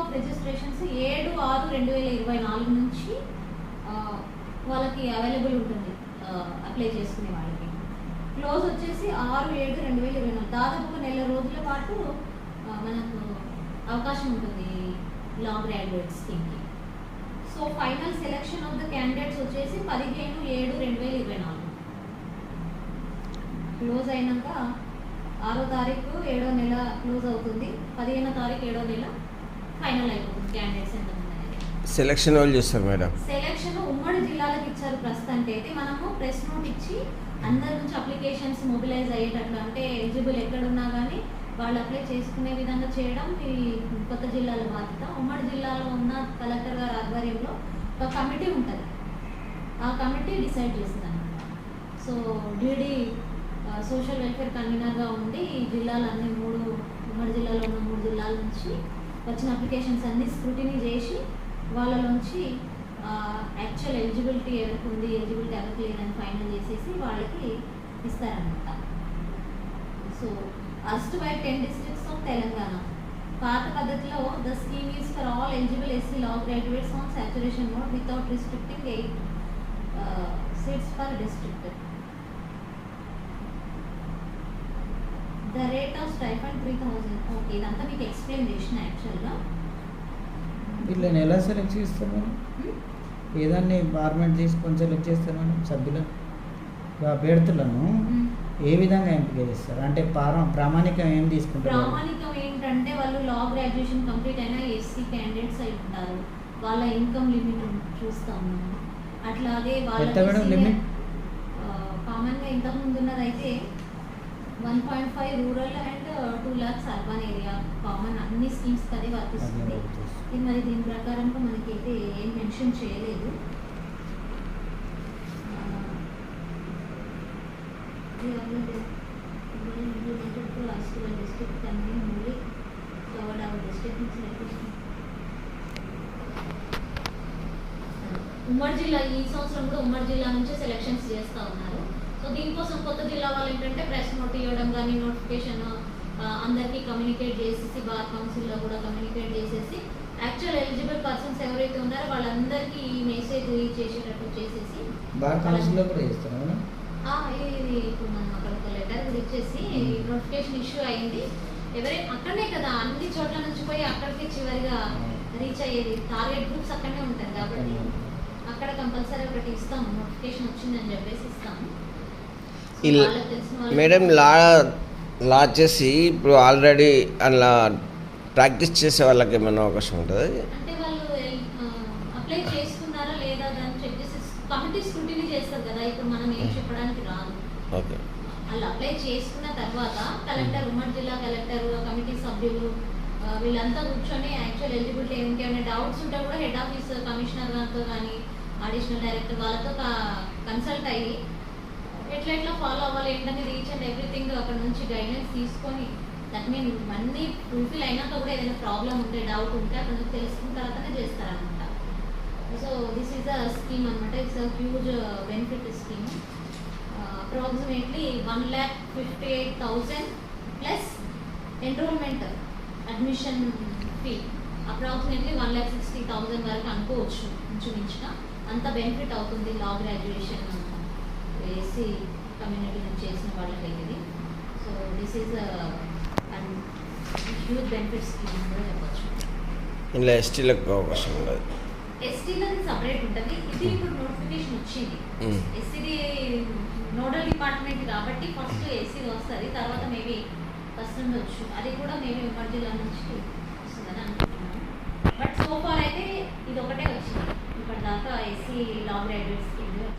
Of registrations ఏడు ఆరు రెండు వేల ఇరవై నాలుగు నుంచి వాళ్ళకి అవైలబుల్ ఉంటుంది. అప్లై చేసుకునే వాళ్ళకి. క్లోజ్ వచ్చేసి ఆరు ఏడు రెండు వేల ఇరవై నాలుగు. దాదాపు ఒక నెల రోజుల పాటు మనకు అవకాశం ఉంటుంది law graduate స్కీమ్కి so final selection of the candidates వచ్చేసి పదిహేను ఏడు రెండు వేల ఇరవై నాలుగు. క్లోజ్ అయినాక ఆరో తారీఖు ఏడో నెల క్లోజ్ అవుతుంది. పదిహేనో తారీఖు ఏడో నెల ఫైనల్ అయిపోతుంది క్యాండిడేట్స్ ఎంతమంది అనేది సెలక్షన్ వాళ్ళు చేస్తారు మేడం. సెలక్షన్ ఉమ్మడి జిల్లాలకు ఇచ్చారు ప్రస్తుతానికి అయితే మనము ప్రెస్ నోట్ ఇచ్చి అందరి నుంచి అప్లికేషన్స్ మొబిలైజ్ అయ్యేటట్లు అంటే ఎలిజిబుల్ ఎక్కడున్నా కానీ వాళ్ళు అప్లై చేసుకునే విధంగా చేయడం ఈ కొత్త జిల్లాల బాధ్యత. ఉమ్మడి జిల్లాలో ఉన్న కలెక్టర్ గారి ఆధ్వర్యంలో ఒక కమిటీ ఉంటుంది. ఆ కమిటీ డిసైడ్ చేస్తుంది సో డీడీ సోషల్ వెల్ఫేర్ కన్వీనర్గా ఉండి ఈ జిల్లాలన్నీ మూడు ఉమ్మడి జిల్లాలో ఉన్న మూడు జిల్లాల నుంచి వచ్చిన అప్లికేషన్స్ అన్ని స్క్రూటినీ చేసి వాళ్ళలోంచి యాక్చువల్ ఎలిజిబిలిటీ ఎవరికి ఉంది ఎలిజిబిలిటీ ఎవరికి లేదని ఫైనల్ చేసేసి వాళ్ళకి ఇస్తారనమాట so as by ten districts of Telangana పాత పద్ధతిలో the scheme is for all eligible SC law graduates on saturation mode without restricting eight seats per district the rate of stipend three thousand okay ఇదంతా మీకు explain చేసిన యాక్చువల్గా వీళ్ళని ఎలా select చేస్తారు madam? ఏదాన్ని ఫార్మాట్ తీసుకొని సెలెక్ట్ చేస్తారు మేడం? సభ్యులు. అభ్యర్థులను ఏ విధంగా ఎంపిక చేస్తారు? అంటే పారా ప్రామాణికం ఏం తీసుకుంటారు? వాళ్ళు? ప్రామాణికం ఏంటంటే వాళ్ళు లా గ్రాడ్యుయేషన్ కంప్లీట్ అయినా ఎస్సీ క్యాండిడేట్స్ అయి ఉంటారు. వాళ్ళ ఇన్కమ్ లిమిట్ చూస్తాము అట్లాగే limit? కామన్గా ఇంతకు ముందు ఉన్నదైతే one point five rural and two lakhs urban area common అన్ని స్కీమ్స్ అదే వర్తిస్తుంది. మరి దీని ప్రకారంగా మనకైతే ఏం మెన్షన్ చేయలేదు. district in selection. ఉమ్మడి జిల్లా ఈ సంవత్సరం కూడా ఉమ్మడి జిల్లా నుంచే సెలక్షన్స్ చేస్తూ ఉన్నారు. సో దీనికోసం కొత్త జిల్లా వాళ్ళు ఏంటంటే ప్రెస్ నోట్ ఇవ్వడం కానీ నోటిఫికేషన్ అందరికీ కమ్యూనికేట్ చేసేసి బార్ కౌన్సిల్లో కూడా కమ్యూనికేట్ చేసేసి యాక్చువల్ ఎలిజిబుల్ పర్సన్స్ ఎవరైతే ఉన్నారో వాళ్ళందరికీ ఈ మెసేజ్ రీచ్ చేసేటట్టు చేసేసి బార్ కౌన్సిల్లో కూడా చేస్తారు మేడం? ఆ, ఇది ఇప్పుడు మనం అక్కడ ఒక లెటర్ కూడా ఇచ్చేసి నోటిఫికేషన్ ఇష్యూ అయింది. ఎవరైనా అక్కడనే కదా అన్ని చోట్ల నుంచి పోయి అక్కడికి చివరిగా రీచ్ అయ్యేది. టార్గెట్ గ్రూప్స్ అక్కడనే ఉంటాయి కాబట్టి అక్కడ కంపల్సరీ ఒకటి ఇస్తాము నోటిఫికేషన్ వచ్చిందని చెప్పేసి ఇస్తాము. వాళ్ళకి- మేడం లా లా చేసి ఇప్పుడు ఆల్రెడీ అలా ప్రాక్టీస్ చేసే వాళ్ళకి ఏమైనా అవకాశం ఉంటుంది? అంటే వాళ్ళు అప్లై చేసుకున్నారా లేదా దాన్ని చెక్ చేసి కమిటీ స్క్రూటినీ చేస్తారు కదా ఇప్పుడు మనం ఏం చెప్పడానికి రాదు. ఓకే. వాళ్ళు అప్లై చేసుకున్న తర్వాత కలెక్టర్ ఉమ్మడి జిల్లా కలెక్టర్ కమిటీ సభ్యులు వీళ్ళంతా కూర్చొని యాక్చువల్ ఎలిజిబిలిటీ అనే డౌట్స్ ఉంటే కూడా హెడ్ ఆఫీస్ కమిషనర్ గారితో కానీ అడిషనల్ డైరెక్టర్ వాళ్ళతో కన్సల్ట్ అయ్యి ఎట్లా ఎట్లా ఫాలో అవ్వాలి ఏంటనేది ఈచ్ అండ్ ఎవ్రీథింగ్ అక్కడ నుంచి గైడెన్స్ తీసుకొని దట్ మీన్ మళ్ళీ ఫుల్ఫిల్ అయినాక కూడా ఏదైనా ప్రాబ్లం ఉంటే డౌట్ ఉంటే అక్కడ నుంచి తెలుసుకున్న తర్వాతనే చేస్తారనమాట so this is a scheme అనమాట it's a huge benefit scheme approximately one lakh fifty eight thousand plus enrolment admission fee approximately one lakh sixty thousand వరకు అనుకోవచ్చు ఇంచుమించుగా. అంత బెనిఫిట్ అవుతుంది లా గ్రాడ్యుయేషన్ ఏసీ కమ్యూనిటీ నుంచి చేసిన వాళ్ళకైతే ఇది so this is huge benefit scheme అని కూడా చెప్పచ్చు. ఇలా ఎస్టీలకు అవకాశం ఉండదు. ఎస్టీలది సపరేట్ ఉంటుంది. ఇది ఇప్పుడు నోటిఫికేషన్ వచ్చింది. ఎస్సీది నోడల్ డిపార్ట్మెంట్ కాబట్టి ఫస్ట్ ఎస్సీ వస్తుంది. తర్వాత మేబీ ఫస్ట్ ఉండొచ్చు అది కూడా మేబీ ఉమ్మడి జిల్లా నుంచి వస్తుందని అనుకుంటున్నాను. బట్ సో ఫార్ అయితే ఇది ఒకటే వచ్చింది. ఇప్పటిదాకా ఎస్సీ లా గ్రాడ్యుయేట్స్